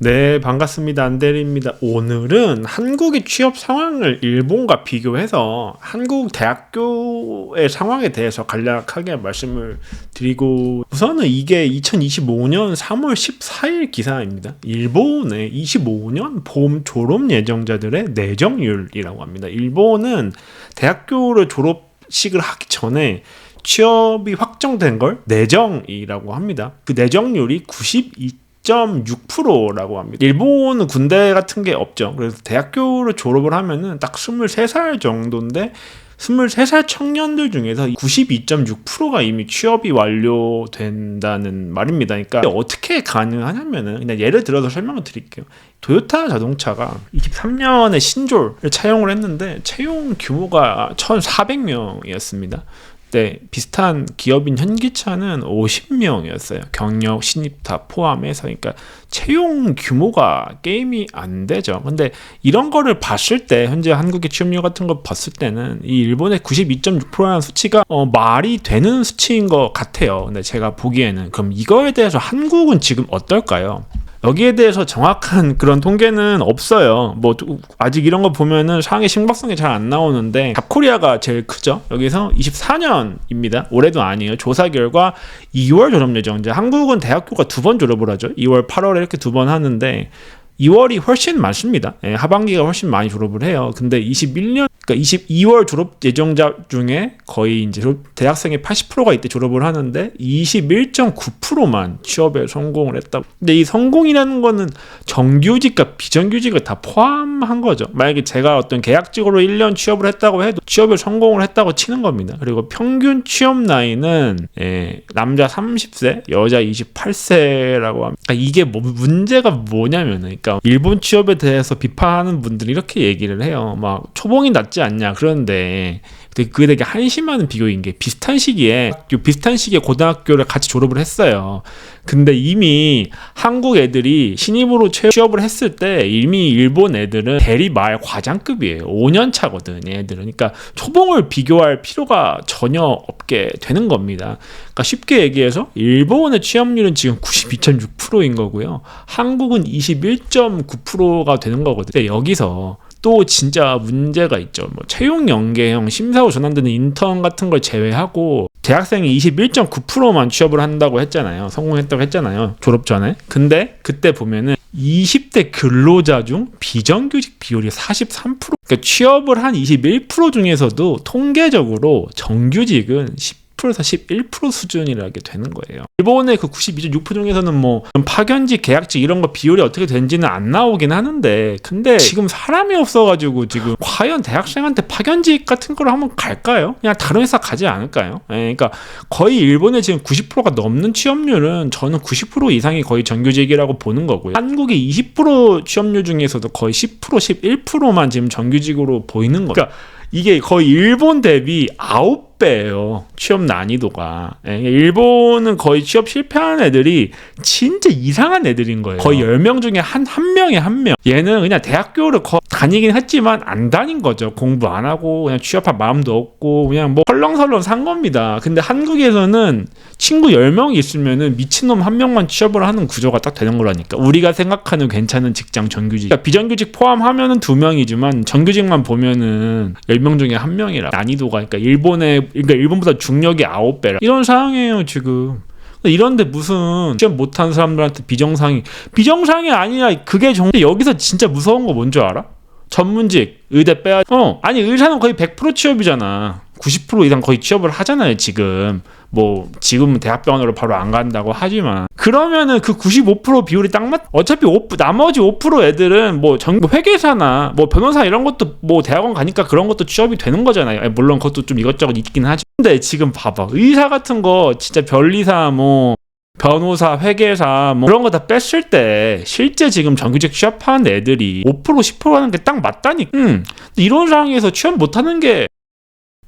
네, 반갑습니다. 안대리입니다. 오늘은 한국의 취업 상황을 일본과 비교해서 한국 대학교의 상황에 대해서 간략하게 말씀을 드리고 우선은 이게 2025년 3월 14일 기사입니다. 일본의 25년 봄 졸업 예정자들의 내정률이라고 합니다. 일본은 대학교를 졸업식을 하기 전에 취업이 확정된 걸 내정이라고 합니다. 그 내정률이 92 6.6%라고 합니다. 일본은 군대 같은 게 없죠. 그래서 대학교를 졸업을 하면은 딱 23살 정도인데 23살 청년들 중에서 92.6%가 이미 취업이 완료된다는 말입니다. 그러니까 어떻게 가능하냐면은 그냥 예를 들어서 설명을 드릴게요. 도요타 자동차가 23년에 신조를 차용을 했는데 채용 규모가 1,400명이었습니다. 때 비슷한 기업인 현기차는 50명이었어요. 경력, 신입 다 포함해서. 그러니까 채용 규모가 게임이 안 되죠. 근데 이런 거를 봤을 때 현재 한국의 취업률 같은 거 봤을 때는 이 일본의 92.6%라는 수치가 어, 말이 되는 수치인 것 같아요. 근데 제가 보기에는 그럼 이거에 대해서 한국은 지금 어떨까요? 여기에 대해서 정확한 그런 통계는 없어요. 뭐 아직 이런 거 보면은 상의 심각성이 잘 안 나오는데 잡코리아가 제일 크죠. 여기서 24년입니다. 올해도 아니에요. 조사 결과 2월 졸업 예정자. 한국은 대학교가 두 번 졸업을 하죠. 2월, 8월에 이렇게 두 번 하는데 2월이 훨씬 많습니다. 예, 하반기가 훨씬 많이 졸업을 해요. 근데 21년, 그러니까 22월 졸업 예정자 중에 거의 이제 대학생의 80%가 이때 졸업을 하는데 21.9%만 취업에 성공을 했다. 근데 이 성공이라는 거는 정규직과 비정규직을 다 포함한 거죠. 만약에 제가 어떤 계약직으로 1년 취업을 했다고 해도 취업을 성공을 했다고 치는 겁니다. 그리고 평균 취업 나이는 예, 남자 30세, 여자 28세라고 합니다. 그러니까 이게 뭐 문제가 뭐냐면은 그러니까 일본 취업에 대해서 비판하는 분들이 이렇게 얘기를 해요. 막 초봉이 낫지 않냐. 그런데 그게 되게 한심한 비교인 게 비슷한 시기에 비슷한 시기에 고등학교를 같이 졸업을 했어요. 근데 이미 한국 애들이 신입으로 취업을 했을 때 이미 일본 애들은 대리 말 과장급이에요. 5년 차거든, 얘들은. 그러니까 초봉을 비교할 필요가 전혀 없게 되는 겁니다. 그러니까 쉽게 얘기해서 일본의 취업률은 지금 92.6%인 거고요. 한국은 21.9%가 되는 거거든요. 여기서 또 진짜 문제가 있죠. 뭐 채용 연계형 심사 후 전환되는 인턴 같은 걸 제외하고 대학생이 21.9%만 취업을 한다고 했잖아요. 성공했다고 했잖아요. 졸업 전에. 근데 그때 보면은 20대 근로자 중 비정규직 비율이 43%. 그러니까 취업을 한 21% 중에서도 통계적으로 정규직은 10 10%에서 11% 수준이라게 되는 거예요. 일본의 그 92.6% 중에서는 뭐 파견직, 계약직 이런 거 비율이 어떻게 된지는 안 나오긴 하는데 근데 지금 사람이 없어가지고 지금 과연 대학생한테 파견직 같은 걸 한번 갈까요? 그냥 다른 회사 가지 않을까요? 네, 그러니까 거의 일본의 지금 90%가 넘는 취업률은 저는 90% 이상이 거의 정규직이라고 보는 거고요. 한국의 20% 취업률 중에서도 거의 10% 11%만 지금 정규직으로 보이는 거예요. 그러니까 이게 거의 일본 대비 9 배예요. 취업 난이도가. 예, 일본은 거의 취업 실패한 애들이 진짜 이상한 애들인 거예요. 거의 10명 중에 한, 한 명에 한 명. 얘는 그냥 대학교를 거, 다니긴 했지만 안 다닌 거죠. 공부 안 하고 그냥 취업할 마음도 없고 그냥 뭐 헐렁설렁 산 겁니다. 근데 한국에서는 친구 10명이 있으면은 미친놈 한 명만 취업을 하는 구조가 딱 되는 거라니까. 우리가 생각하는 괜찮은 직장 정규직. 그러니까 비정규직 포함하면은 두 명이지만 정규직만 보면은 10명 중에 한 명이라. 난이도가 그러니까 일본의 그러니까 일본보다 중력이 9배라. 이런 상황이에요, 지금. 이런데 무슨 시험 못한 사람들한테 비정상이 비정상이 아니라 그게 정 여기서 진짜 무서운 거 뭔 줄 알아? 전문직 의대 빼야 어 아니 의사는 거의 100% 취업이잖아 90% 이상 거의 취업을 하잖아요 지금. 뭐 지금은 대학병원으로 바로 안 간다고 하지만. 그러면은 그 95% 비율이 딱 맞 어차피 5, 나머지 5% 애들은 뭐 전, 뭐 회계사나 뭐 변호사 이런 것도 뭐 대학원 가니까 그런 것도 취업이 되는 거잖아요. 물론 그것도 좀 이것저것 있긴 하지. 근데 지금 봐봐. 의사 같은 거 진짜 변리사 뭐 변호사, 회계사 뭐 그런 거 다 뺐을 때 실제 지금 정규직 취업하는 애들이 5% 10% 하는 게 딱 맞다니. 음. 이런 상황에서 취업 못 하는 게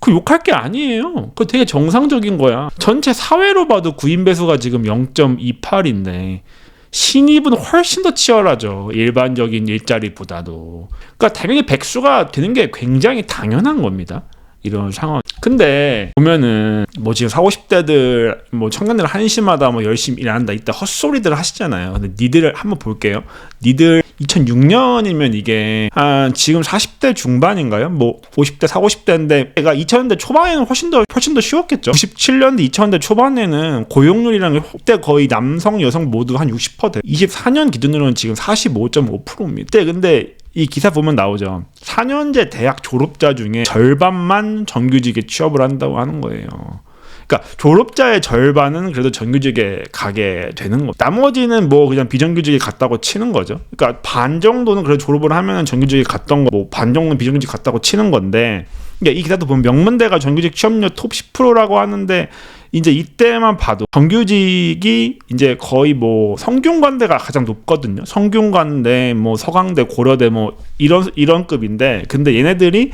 그 욕할 게 아니에요. 그 되게 정상적인 거야. 전체 사회로 봐도 구인 배수가 지금 0.28인데 신입은 훨씬 더 치열하죠. 일반적인 일자리보다도. 그러니까 당연히 백수가 되는 게 굉장히 당연한 겁니다. 이런 상황. 근데 보면은 뭐 지금 40, 50대들 뭐 청년들 한심하다 뭐 열심히 일한다 이따 헛소리들 하시잖아요. 근데 니들 한번 볼게요. 니들 2006년이면 이게 한 지금 40대 중반인가요? 뭐 50대, 40, 50대인데 내가 2000년대 초반에는 훨씬 더 훨씬 더 쉬웠겠죠. 97년대, 2000년대 초반에는 고용률이랑 그때 거의 남성, 여성 모두 한 60% 돼. 24년 기준으로는 지금 45.5%입니다. 그때 근데 이 기사 보면 나오죠. 4년제 대학 졸업자 중에 절반만 정규직에 취업을 한다고 하는 거예요. 그러니까 졸업자의 절반은 그래도 정규직에 가게 되는 거. 나머지는 뭐 그냥 비정규직에 갔다고 치는 거죠. 그러니까 반 정도는 그래도 졸업을 하면 정규직에 갔던 거, 뭐 반 정도는 비정규직 갔다고 치는 건데. 그러니까 이 기사도 보면 명문대가 정규직 취업률 톱 10%라고 하는데 이제 이때만 봐도 정규직이 이제 거의 뭐 성균관대가 가장 높거든요. 성균관대, 뭐 서강대, 고려대 뭐 이런 이런 급인데 근데 얘네들이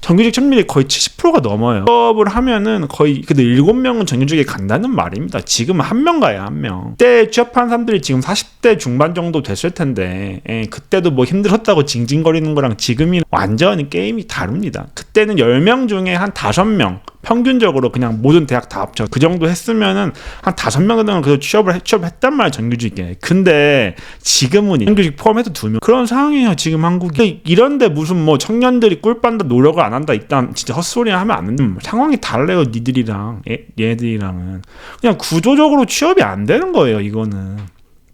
정규직 취업률이 거의 70%가 넘어요. 취업을 하면은 거의 근데 7명은 정규직에 간다는 말입니다. 지금 한 명 가요, 한 명. 그때 취업한 사람들이 지금 40대 중반 정도 됐을 텐데 예, 그때도 뭐 힘들었다고 징징거리는 거랑 지금이 완전히 게임이 다릅니다. 그때는 10명 중에 한 5명 평균적으로 그냥 모든 대학 다 합쳐. 그 정도 했으면은 한 다섯 명 정도는 그래도 취업을 해, 취업했단 말이야 정규직에. 근데 지금은 정규직 포함해서 두 명. 그런 상황이에요 지금 한국이. 이런데 무슨 뭐 청년들이 꿀빤다 노력을 안 한다. 일단 진짜 헛소리 하면 안 되는 상황이 달라요 니들이랑 얘, 얘들이랑은. 그냥 구조적으로 취업이 안 되는 거예요 이거는.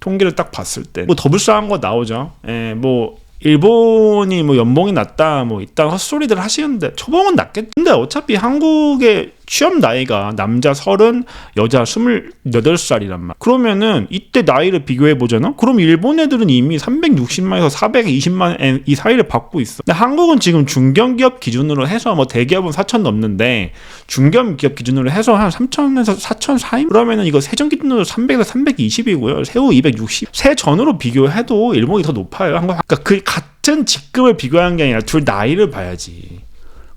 통계를 딱 봤을 때. 뭐 더 불쌍한 거 나오죠. 예, 뭐 일본이 뭐 연봉이 낮다 뭐 이딴 헛소리들 하시는데 초봉은 낮겠 근데 어차피 한국의 취업 나이가 남자 서른 여자 스물여덟 살이란 말. 그러면은 이때 나이를 비교해 보잖아? 그럼 일본 애들은 이미 360만에서 420만 엔이 사이를 받고 있어. 근데 한국은 지금 중견기업 기준으로 해서 뭐 대기업은 4천 넘는데 중견기업 기준으로 해서 한 3천에서 4천 사이? 그러면은 이거 세전 기준으로 300에서 320이고요. 세후 260 세 전으로 비교해도 일본이 더 높아요 한국. 그러니까 그 같은 직급을 비교하는 게 아니라 둘 나이를 봐야지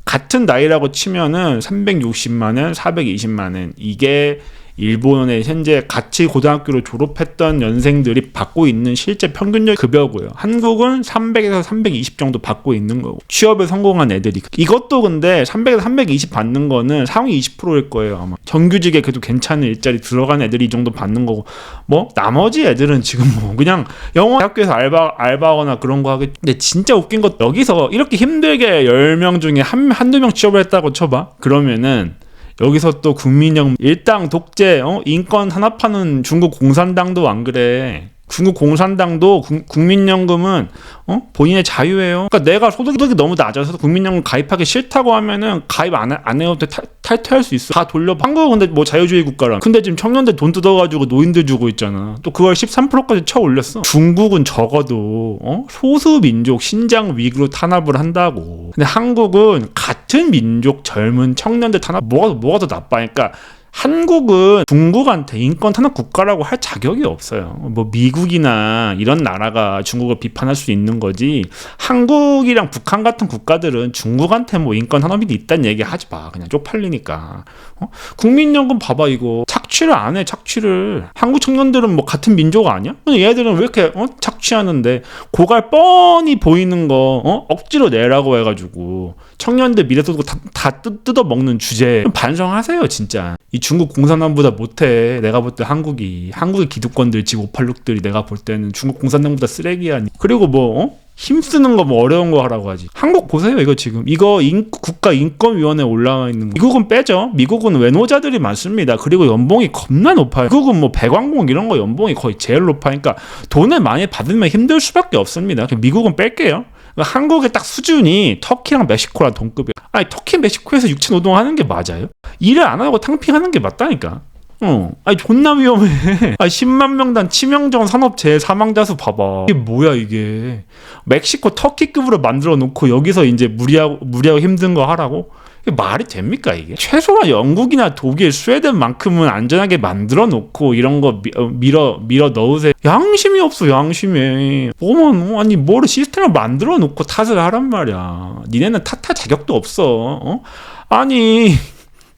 같은 나이라고 치면은 360만 원, 420만 원 이게 일본의 현재 같이 고등학교를 졸업했던 연생들이 받고 있는 실제 평균적 급여고요. 한국은 300에서 320 정도 받고 있는 거고 취업에 성공한 애들이 이것도 근데 300에서 320 받는 거는 상위 20%일 거예요 아마 정규직에 그래도 괜찮은 일자리 들어간 애들이 이 정도 받는 거고 뭐 나머지 애들은 지금 뭐 그냥 영어 학교에서 알바 알바거나 그런 거 하겠. 근데 진짜 웃긴 것 여기서 이렇게 힘들게 10명 중에 한 한두 명 취업을 했다고 쳐봐. 그러면은 여기서 또 국민영 일당 독재 어? 인권 탄압하는 중국 공산당도 안 그래. 중국 공산당도 구, 국민연금은 어? 본인의 자유예요. 그러니까 내가 소득이 너무 낮아서 국민연금 가입하기 싫다고 하면은 가입 안, 해- 안 해도 돼 탈- 탈퇴할 수 있어. 다 돌려. 한국은 근데 뭐 자유주의 국가라. 근데 지금 청년들 돈 뜯어가지고 노인들 주고 있잖아. 또 그걸 13%까지 쳐 올렸어. 중국은 적어도 어? 소수 민족 신장 위구르 탄압을 한다고. 근데 한국은 같은 민족 젊은 청년들 탄압 뭐가 뭐가 더 나빠? 그러니까 한국은 중국한테 인권 탄압 국가라고 할 자격이 없어요. 뭐 미국이나 이런 나라가 중국을 비판할 수 있는 거지. 한국이랑 북한 같은 국가들은 중국한테 뭐 인권 탄압이 있다는 얘기 하지 마. 그냥 쪽팔리니까. 어? 국민연금 봐봐 이거 착취를 안 해. 착취를. 한국 청년들은 뭐 같은 민족 아니야? 근데 얘들은 왜 이렇게 어? 착취하는데 고갈 뻔히 보이는 거 어? 억지로 내라고 해가지고 청년들 미래소득 다, 다 뜯, 뜯어 먹는 주제 좀 반성하세요 진짜. 이 중국 공산당보다 못해. 내가 볼 때 한국이 한국의 기득권들 지금 586들이 내가 볼 때는 중국 공산당보다 쓰레기야. 그리고 뭐 어? 힘쓰는 거 뭐 어려운 거 하라고 하지. 한국 보세요 이거 지금 이거 인, 국가 인권위원회 올라와 있는 거. 미국은 빼죠. 미국은 외노자들이 많습니다. 그리고 연봉이 겁나 높아요. 미국은 뭐 배관공 이런 거 연봉이 거의 제일 높아니까 돈을 많이 받으면 힘들 수밖에 없습니다. 미국은 뺄게요. 한국의 딱 수준이 터키랑 멕시코랑 동급이에요. 아니 터키 멕시코에서 육체 노동하는 게 맞아요? 일을 안 하고 탕핑하는 게 맞다니까. 어, 아니 존나 위험해. 아 10만 명당 치명적 산업재해 사망자 수 봐봐. 이게 뭐야 이게? 멕시코 터키급으로 만들어 놓고 여기서 이제 무리하고 무리하고 힘든 거 하라고? 이게 말이 됩니까 이게? 최소한 영국이나 독일, 스웨덴만큼은 안전하게 만들어 놓고 이런 거 미, 어, 밀어 밀어 넣으세요. 양심이 없어 양심이. 보면 어, 아니 뭐를 시스템을 만들어 놓고 탓을 하란 말이야. 니네는 탓할 자격도 없어. 어? 아니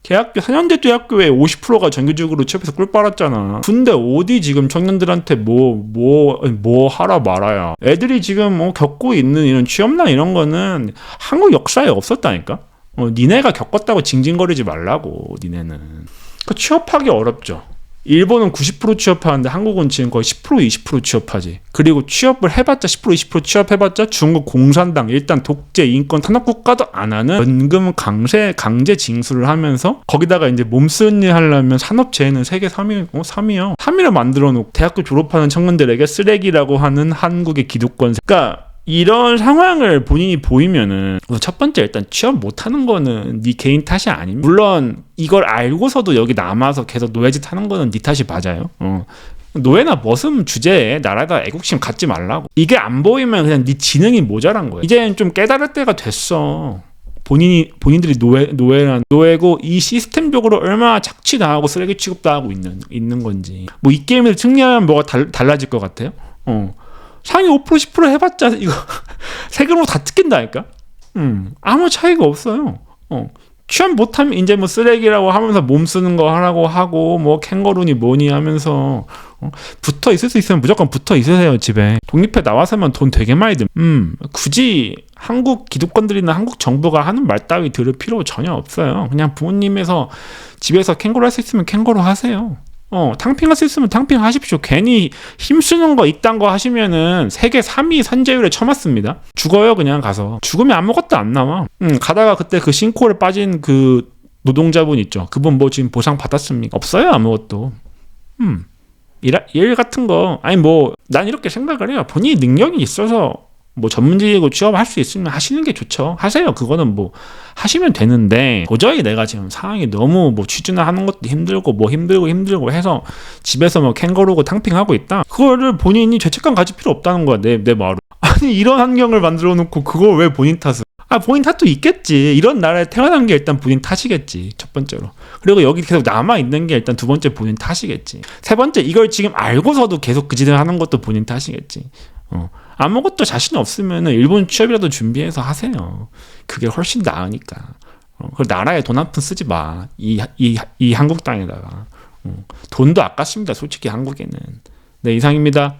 대학교 4년제 대학교에 50%가 정규직으로 취업해서 꿀 빨았잖아. 근데 어디 지금 청년들한테 뭐뭐 뭐 하라 말아야. 애들이 지금 뭐 겪고 있는 이런 취업난 이런 거는 한국 역사에 없었다니까. 어, 니네가 겪었다고 징징거리지 말라고 니네는. 그 취업하기 어렵죠. 일본은 90% 취업하는데 한국은 지금 거의 10% 20% 취업하지. 그리고 취업을 해봤자 10% 20% 취업해봤자 중국 공산당 일단 독재 인권 탄압 국가도 안 하는 연금 강세 강제 징수를 하면서 거기다가 이제 몸쓰는 일 하려면 산업재해는 세계 3위 어 3위요. 3위를 만들어 놓고 대학교 졸업하는 청년들에게 쓰레기라고 하는 한국의 기득권. 그러니까 이런 상황을 본인이 보이면은 첫 번째 일단 취업 못하는 거는 네 개인 탓이 아닙니다. 물론 이걸 알고서도 여기 남아서 계속 노예짓 하는 거는 네 탓이 맞아요. 어. 노예나 머슴 주제에 나라에다 애국심 갖지 말라고. 이게 안 보이면 그냥 네 지능이 모자란 거야. 이제는 좀 깨달을 때가 됐어. 본인이 본인들이 노예 노예란 노예고 이 시스템적으로 얼마나 착취당하고 쓰레기 취급당하고 있는 있는 건지. 뭐 이 게임을 승리하면 뭐가 달, 달라질 것 같아요? 어. 상위 5% 10% 해봤자 이거 세금으로 다 뜯긴다니까. 음 아무 차이가 없어요. 어 취업 못하면 이제 뭐 쓰레기라고 하면서 몸 쓰는 거 하라고 하고 뭐 캥거루니 뭐니 하면서 어, 붙어 있을 수 있으면 무조건 붙어 있으세요 집에 독립해 나와서만 돈 되게 많이 들. 음 굳이 한국 기득권들이나 한국 정부가 하는 말 따위 들을 필요 전혀 없어요. 그냥 부모님에서 집에서 캥거루 할 수 있으면 캥거루 하세요. 어, 탕핑할 수 있으면 탕핑 하십시오. 괜히 힘쓰는 거 이딴 거 하시면은 세계 3위 선제율에 처맞습니다. 죽어요, 그냥 가서. 죽으면 아무것도 안 나와. 음, 가다가 그때 그 싱크홀에 빠진 그 노동자분 있죠. 그분 뭐 지금 보상 받았습니까? 없어요, 아무것도. 음. 일, 일 같은 거, 아니 뭐, 난 이렇게 생각을 해요. 본인이 능력이 있어서 뭐 전문직이고 취업할 수 있으면 하시는 게 좋죠. 하세요. 그거는 뭐 하시면 되는데 도저히 내가 지금 상황이 너무 뭐 취준을 하는 것도 힘들고 뭐 힘들고 힘들고 해서 집에서 뭐 캥거루고 탕핑하고 있다. 그거를 본인이 죄책감 가질 필요 없다는 거야. 내 내 말로. 아니 이런 환경을 만들어 놓고 그걸 왜 본인 탓을? 아 본인 탓도 있겠지. 이런 나라에 태어난 게 일단 본인 탓이겠지. 첫 번째로. 그리고 여기 계속 남아 있는 게 일단 두 번째 본인 탓이겠지. 세 번째 이걸 지금 알고서도 계속 그 짓을 하는 것도 본인 탓이겠지. 어. 아무것도 자신 없으면 일본 취업이라도 준비해서 하세요. 그게 훨씬 나으니까. 어, 그 나라에 돈 한 푼 쓰지 마. 이, 이, 이 한국 땅에다가. 어, 돈도 아깝습니다. 솔직히 한국에는. 네, 이상입니다.